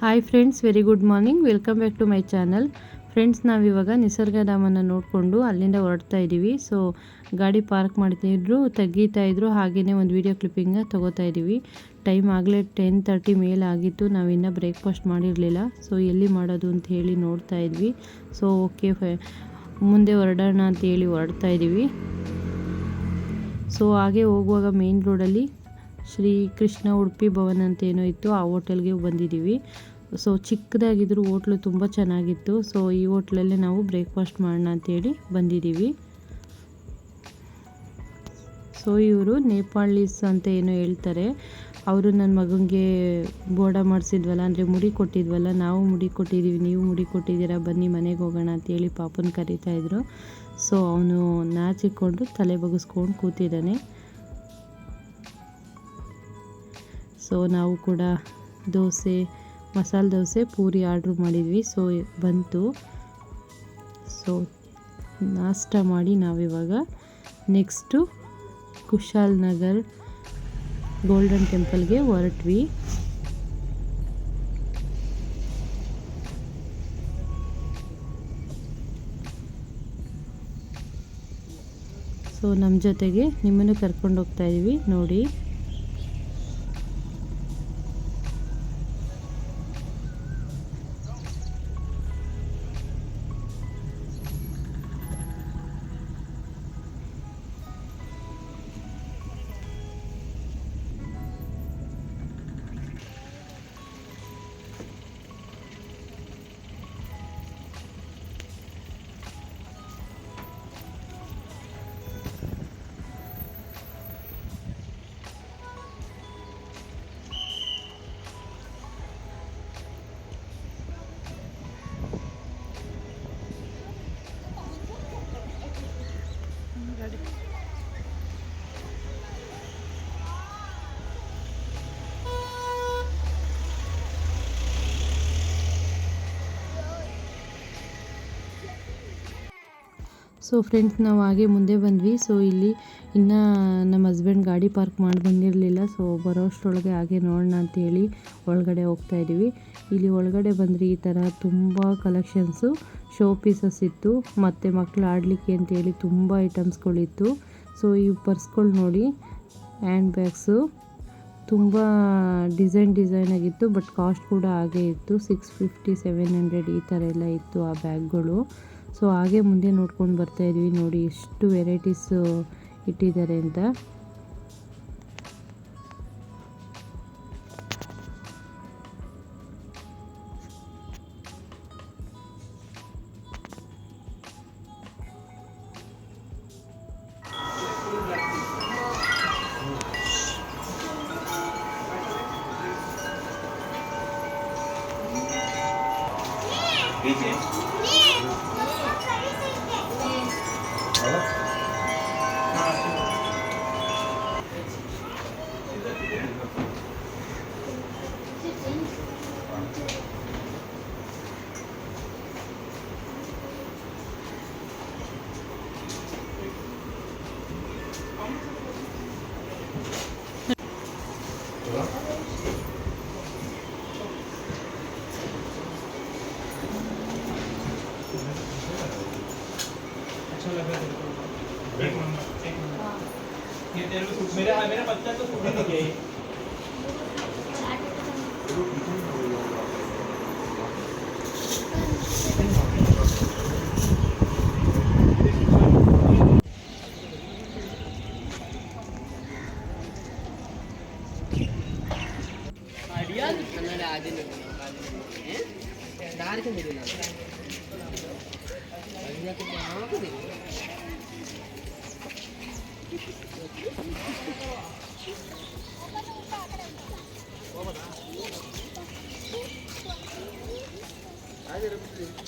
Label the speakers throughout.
Speaker 1: Hi friends very good morning welcome back to my channel friends ನಾವಿವಾಗ ನಿಸರ್ಗಧಾಮನ ನೋಡಿಕೊಂಡು ಅಲ್ಲಿಂದ ಹೊರಡ್ತಾ ಇದ್ದೀವಿ ಸೊ ಗಾಡಿ ಪಾರ್ಕ್ ಮಾಡ್ತಿದ್ರು ತೆಗೀತಾ ಇದ್ರು ಹಾಗೆಯೇ ಒಂದು ವೀಡಿಯೋ ಕ್ಲಿಪ್ಪಿಂಗ್ನ ತೊಗೋತಾ ಇದ್ದೀವಿ ಟೈಮ್ ಆಗಲೇ ಟೆನ್ ತರ್ಟಿ ಮೇಲೆ ಆಗಿತ್ತು ನಾವಿನ್ನೂ ಬ್ರೇಕ್ಫಾಸ್ಟ್ ಮಾಡಿರಲಿಲ್ಲ. ಸೊ ಎಲ್ಲಿ ಮಾಡೋದು ಅಂತ ಹೇಳಿ ನೋಡ್ತಾ ಇದ್ವಿ. ಸೊ ಓಕೆ ಮುಂದೆ ಹೊರಡೋಣ ಅಂತ ಹೇಳಿ ಹೊರಡ್ತಾ ಇದ್ದೀವಿ ಸೊ ಹಾಗೆ ಹೋಗುವಾಗ ಮೇನ್ ರೋಡಲ್ಲಿ ಶ್ರೀ ಕೃಷ್ಣ ಉಡುಪಿ ಭವನ್ ಅಂತ ಏನೋ ಇತ್ತು, ಆ ಹೋಟೆಲ್ಗೆ ಬಂದಿದ್ದೀವಿ. ಸೊ ಚಿಕ್ಕದಾಗಿದ್ದರೂ ಹೋಟ್ಲು ತುಂಬ ಚೆನ್ನಾಗಿತ್ತು. ಸೊ ಈ ಹೋಟ್ಲಲ್ಲೇ ನಾವು ಬ್ರೇಕ್ಫಾಸ್ಟ್ ಮಾಡೋಣ ಅಂತೇಳಿ ಬಂದಿದ್ದೀವಿ. ಸೊ ಇವರು ನೇಪಾಳೀಸ್ ಅಂತ ಏನೋ ಹೇಳ್ತಾರೆ. ಅವರು ನನ್ನ ಮಗನಿಗೆ ಬೋಡ ಮಾಡಿಸಿದ್ವಲ್ಲ, ಅಂದರೆ ಮುಡಿ ಕೊಟ್ಟಿದ್ವಲ್ಲ, ನಾವು ಮುಡಿ ಕೊಟ್ಟಿದ್ದೀವಿ, ನೀವು ಮುಡಿ ಕೊಟ್ಟಿದ್ದೀರಾ, ಬನ್ನಿ ಮನೆಗೆ ಹೋಗೋಣ ಅಂತೇಳಿ ಪಾಪನ ಕರೀತಾಯಿದ್ರು ಸೊ ಅವನು ನಾಚಿಕೊಂಡು ತಲೆ ಬಗ್ಗಿಸ್ಕೊಂಡು ಕೂತಿದ್ದಾನೆ. ಸೊ ನಾವು ಕೂಡ ದೋಸೆ, ಮಸಾಲೆ ದೋಸೆ, ಪೂರಿ ಆರ್ಡ್ರ್ ಮಾಡಿದ್ವಿ. ಸೊ ಬಂತು. ಸೊ ನಾಷ್ಟ ಮಾಡಿ ನಾವಿವಾಗ ನೆಕ್ಸ್ಟು ಕುಶಾಲ್ ನಗರ್ ಗೋಲ್ಡನ್ ಟೆಂಪಲ್ಗೆ ಹೊರಟ್ವಿ. ಸೊ ನಮ್ಮ ಜೊತೆಗೆ ನಿಮ್ಮನ್ನು ಕರ್ಕೊಂಡು ಹೋಗ್ತಾ ಇದ್ದೀವಿ ನೋಡಿ. ಸೊ ಫ್ರೆಂಡ್ಸ್ ನಾವು ಹಾಗೆ ಮುಂದೆ ಬಂದ್ವಿ. ಸೊ ಇಲ್ಲಿ ಇನ್ನು ನಮ್ಮ ಹಸ್ಬೆಂಡ್ ಗಾಡಿ ಪಾರ್ಕ್ ಮಾಡಿ ಬಂದಿರಲಿಲ್ಲ. ಸೊ ಬರೋ ಅಷ್ಟರೊಳಗೆ ಹಾಗೆ ನೋಡೋಣ ಅಂತೇಳಿ ಒಳಗಡೆ ಹೋಗ್ತಾ ಇದ್ದೀವಿ ಇಲ್ಲಿ ಒಳಗಡೆ ಬಂದರೆ ಈ ಥರ ತುಂಬ ಕಲೆಕ್ಷನ್ಸು ಶೋ ಪೀಸಸ್ ಇತ್ತು. ಮತ್ತು ಮಕ್ಕಳು ಆಡಲಿಕ್ಕೆ ಅಂತೇಳಿ ತುಂಬ ಐಟಮ್ಸ್ಗಳಿತ್ತು ಸೊ ಈ ಪರ್ಸ್ಗಳು ನೋಡಿ ಹ್ಯಾಂಡ್ ಬ್ಯಾಗ್ಸು ತುಂಬ ಡಿಸೈನ್ ಡಿಸೈನ್ ಆಗಿತ್ತು. ಬಟ್ ಕಾಸ್ಟ್ ಕೂಡ ಹಾಗೆ ಇತ್ತು. ಸಿಕ್ಸ್ ಫಿಫ್ಟಿ ಸೆವೆನ್ ಹಂಡ್ರೆಡ್ ಈ ಥರ ಎಲ್ಲ ಇತ್ತು ಆ ಬ್ಯಾಗ್ಗಳು ಸೊ ಹಾಗೆ ಮುಂದೆ ನೋಡ್ಕೊಂಡು ಬರ್ತಾ ಇದ್ವಿ ನೋಡಿ ಎಷ್ಟು ವೆರೈಟೀಸು ಇಟ್ಟಿದ್ದಾರೆ ಅಂತ
Speaker 2: Thank you. ये तेरे को मेरा मेरा बच्चा तो सुबह नहीं गया
Speaker 3: திருப்பி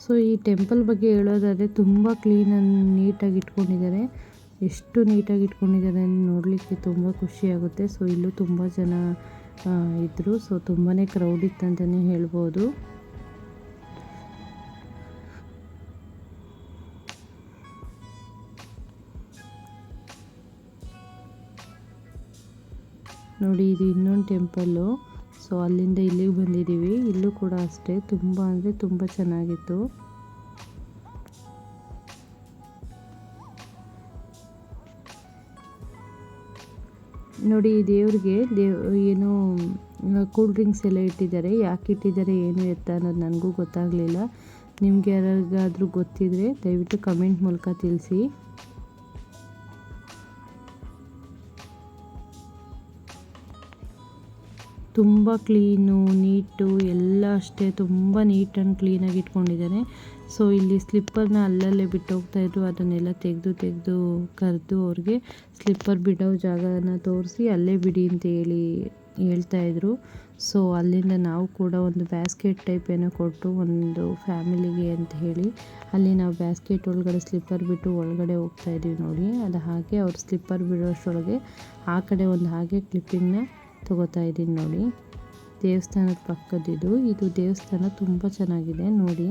Speaker 1: ಸೊ ಈ ಟೆಂಪಲ್ ಬಗ್ಗೆ ಹೇಳೋದಾದರೆ ತುಂಬ ಕ್ಲೀನನ್ನು ನೀಟಾಗಿ ಇಟ್ಕೊಂಡಿದ್ದಾರೆ. ಎಷ್ಟು ನೀಟಾಗಿ ಇಟ್ಕೊಂಡಿದ್ದಾರೆ ನೋಡಲಿಕ್ಕೆ ತುಂಬ ಖುಷಿಯಾಗುತ್ತೆ ಸೊ ಇಲ್ಲೂ ತುಂಬ ಜನ ಇದ್ದರು ಸೊ ತುಂಬಾ ಕ್ರೌಡ್ ಇತ್ತಂತಲೇ ಹೇಳ್ಬೋದು. ನೋಡಿ, ಇದು ಇನ್ನೊಂದು ಟೆಂಪಲ್ಲು ಸೊ ಅಲ್ಲಿಂದ ಇಲ್ಲಿಗೆ ಬಂದಿದ್ದೀವಿ. ಇಲ್ಲೂ ಕೂಡ ಅಷ್ಟೇ. ತುಂಬ ಅಂದರೆ ತುಂಬ ಚೆನ್ನಾಗಿತ್ತು. ನೋಡಿ, ದೇವ್ರಿಗೆ ದೇವ್, ಏನು ಕೂಲ್ ಡ್ರಿಂಕ್ಸ್ ಎಲ್ಲ ಇಟ್ಟಿದ್ದಾರೆ. ಯಾಕೆ ಇಟ್ಟಿದ್ದಾರೆ, ಏನು ಎತ್ತ ಅನ್ನೋದು ನನಗೂ ಗೊತ್ತಾಗಲಿಲ್ಲ. ನಿಮ್ಗೆ ಯಾರಿಗಾದರೂ ಗೊತ್ತಿದ್ರೆ ದಯವಿಟ್ಟು ಕಮೆಂಟ್ ಮೂಲಕ ತಿಳಿಸಿ. ತುಂಬ ಕ್ಲೀನು ನೀಟು, ಎಲ್ಲ ಅಷ್ಟೇ ತುಂಬ ನೀಟ್ ಆ್ಯಂಡ್ ಕ್ಲೀನಾಗಿ ಇಟ್ಕೊಂಡಿದ್ದಾನೆ. ಸೊ ಇಲ್ಲಿ ಸ್ಲಿಪ್ಪರ್ನ ಅಲ್ಲಲ್ಲೇ ಬಿಟ್ಟು ಹೋಗ್ತಾಯಿದ್ರು ಅದನ್ನೆಲ್ಲ ತೆಗೆದು ತೆಗೆದು ಕರೆದು ಅವ್ರಿಗೆ ಸ್ಲಿಪ್ಪರ್ ಬಿಡೋ ಜಾಗನ ತೋರಿಸಿ ಅಲ್ಲೇ ಬಿಡಿ ಅಂತ ಹೇಳಿ ಹೇಳ್ತಾಯಿದ್ರು ಸೊ ಅಲ್ಲಿಂದ ನಾವು ಕೂಡ ಒಂದು ಬ್ಯಾಸ್ಕೆಟ್ ಟೈಪ್ ಏನೋ ಕೊಟ್ಟು ಒಂದು ಫ್ಯಾಮಿಲಿಗೆ ಅಂತ ಹೇಳಿ ಅಲ್ಲಿ ನಾವು ಬ್ಯಾಸ್ಕೆಟ್ ಒಳಗಡೆ ಸ್ಲಿಪ್ಪರ್ ಬಿಟ್ಟು ಒಳಗಡೆ ಹೋಗ್ತಾ ಇದ್ದೀವಿ ನೋಡಿ. ಅದು ಹಾಗೆ ಅವ್ರು ಸ್ಲಿಪ್ಪರ್ ಬಿಡೋಷ್ಟರೊಳಗೆ ಆ ಕಡೆ ಒಂದು ಹಾಗೆ ಕ್ಲಿಪ್ಪಿಂಗ್ನ ತಗೋತಾ ಇದ್ದೀನಿ ನೋಡಿ. ದೇವಸ್ಥಾನದ ಪಕ್ಕದಿದು ಇದು ದೇವಸ್ಥಾನ ತುಂಬ ಚೆನ್ನಾಗಿದೆ ನೋಡಿ.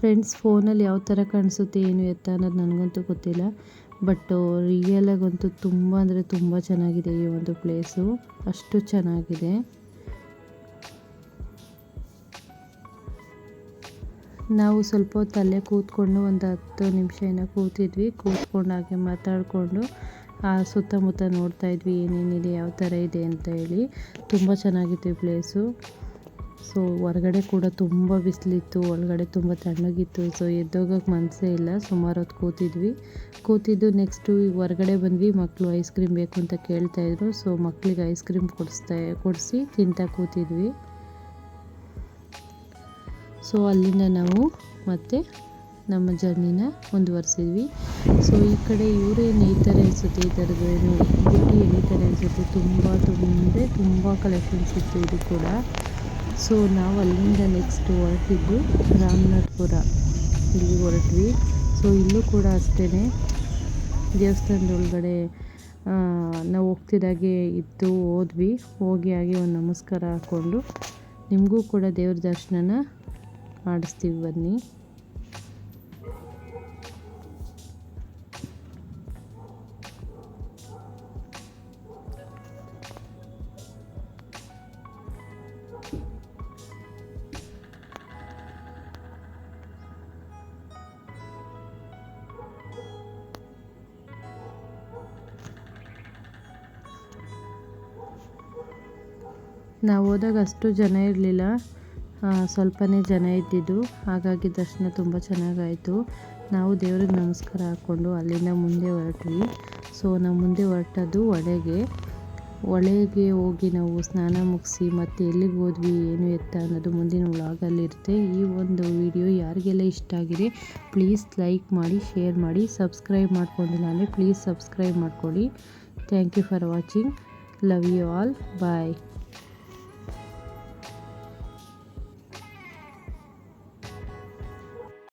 Speaker 1: ಫ್ರೆಂಡ್ಸ್, ಫೋನಲ್ಲಿ ಯಾವ ಥರ ಕಾಣಿಸುತ್ತೆ, ಏನು ಎತ್ತ ಅನ್ನೋದು ನನಗಂತೂ ಗೊತ್ತಿಲ್ಲ. ಬಟ್ ರಿಯಲಾಗಂತೂ ತುಂಬ ಅಂದರೆ ತುಂಬ ಚೆನ್ನಾಗಿದೆ ಈ ಒಂದು ಪ್ಲೇಸು ಅಷ್ಟು ಚೆನ್ನಾಗಿದೆ. ನಾವು ಸ್ವಲ್ಪ ಹೊತ್ತು ಅಲ್ಲೇ ಕೂತ್ಕೊಂಡು ಒಂದು ಹತ್ತು ನಿಮಿಷ ಏನೋ ಕೂತಿದ್ವಿ. ಕೂತ್ಕೊಂಡು ಹಾಗೆ ಮಾತಾಡಿಕೊಂಡು, ಆ ಸುತ್ತಮುತ್ತ ನೋಡ್ತಾ ಇದ್ವಿ ಏನೇನಿದೆ, ಯಾವ ಥರ ಇದೆ ಅಂತ ಹೇಳಿ. ತುಂಬ ಚೆನ್ನಾಗಿತ್ತು ಈ ಪ್ಲೇಸು ಸೊ ಹೊರಗಡೆ ಕೂಡ ತುಂಬ ಬಿಸಿಲಿತ್ತು, ಒಳಗಡೆ ತುಂಬ ತಣ್ಣಗಿತ್ತು. ಸೊ ಎದ್ದೋಗಕ್ಕೆ ಮನಸ್ಸೇ ಇಲ್ಲ. ಸುಮಾರು ಹೊತ್ತು ಕೂತಿದ್ವಿ. ಕೂತಿದ್ದು ನೆಕ್ಸ್ಟು ಹೊರಗಡೆ ಬಂದ್ವಿ. ಮಕ್ಕಳು ಐಸ್ ಕ್ರೀಮ್ ಬೇಕು ಅಂತ ಕೇಳ್ತಾಯಿದ್ರು ಸೊ ಮಕ್ಕಳಿಗೆ ಐಸ್ ಕ್ರೀಮ್ ಕೊಡಿಸ್ತಾ, ಕೊಡಿಸಿ ತಿಂತಾ ಕೂತಿದ್ವಿ. ಸೊ ಅಲ್ಲಿಂದ ನಾವು ಮತ್ತೆ ನಮ್ಮ ಜರ್ನಿನ ಮುಂದುವರಿಸಿದ್ವಿ. ಸೊ ಈ ಕಡೆ ಇವರೇ ಥರ ಅನಿಸುತ್ತೆ? ಈ ಥರದ್ದು ಏನು ಬುಟ್ಟಿ ಎಳಿತಾರೆ ಅನಿಸುತ್ತೆ. ತುಂಬ ತುಂಬ ತುಂಬ ಕಲೆಕ್ಷನ್ಸ್ ಇತ್ತು ಇದು ಕೂಡ. ಸೊ ನಾವು ಅಲ್ಲಿಂದ ನೆಕ್ಸ್ಟ್ ಹೊರಟಿದ್ದು ರಾಮನಾಥ್ಪುರ. ಇಲ್ಲಿ ಹೊರಟ್ವಿ. ಸೊ ಇಲ್ಲೂ ಕೂಡ ಅಷ್ಟೇ ದೇವಸ್ಥಾನದೊಳಗಡೆ ನಾವು ಹೋಗ್ತಿದ್ದಾಗೆ ಇತ್ತು ಹೋದ್ವಿ. ಹೋಗಿ ಹಾಗೆ ಒಂದು ನಮಸ್ಕಾರ ಹಾಕ್ಕೊಂಡು. ನಿಮಗೂ ಕೂಡ ದೇವ್ರ ದರ್ಶನನ ಮಾಡಿಸ್ತೀವಿ ಬನ್ನಿ. ನಾವು ಹೋದಾಗ ಅಷ್ಟು ಜನ ಇರಲಿಲ್ಲ. ಸ್ವಲ್ಪನೇ ಜನ ಇದ್ದಿದ್ದು. ಹಾಗಾಗಿ ದರ್ಶನ ತುಂಬ ಚೆನ್ನಾಗಾಯಿತು. ನಾವು ದೇವ್ರಿಗೆ ನಮಸ್ಕಾರ ಹಾಕ್ಕೊಂಡು ಅಲ್ಲಿಂದ ಮುಂದೆ ಹೊರಟ್ವಿ. ಸೊ, ನಾವು ಮುಂದೆ ಹೊರಟದ್ದು ಹೊಳೆಗೆ ಹೊಳೆಗೆ ಹೋಗಿ ನಾವು ಸ್ನಾನ ಮುಗಿಸಿ ಮತ್ತು ಎಲ್ಲಿಗೆ ಹೋದ್ವಿ, ಏನು ಎತ್ತ ಅನ್ನೋದು ಮುಂದಿನ ವ್ಲಾಗಲ್ಲಿರುತ್ತೆ. ಈ ಒಂದು ವಿಡಿಯೋ ಯಾರಿಗೆಲ್ಲ ಇಷ್ಟ ಆಗಿದೆ, ಪ್ಲೀಸ್ ಲೈಕ್ ಮಾಡಿ, ಶೇರ್ ಮಾಡಿ, ಸಬ್ಸ್ಕ್ರೈಬ್ ಮಾಡ್ಕೊಂಡಿಲ್ಲ ಅಂದರೆ ಪ್ಲೀಸ್ ಸಬ್ಸ್ಕ್ರೈಬ್ ಮಾಡ್ಕೊಳ್ಳಿ. Thank you for watching. Love you all. Bye.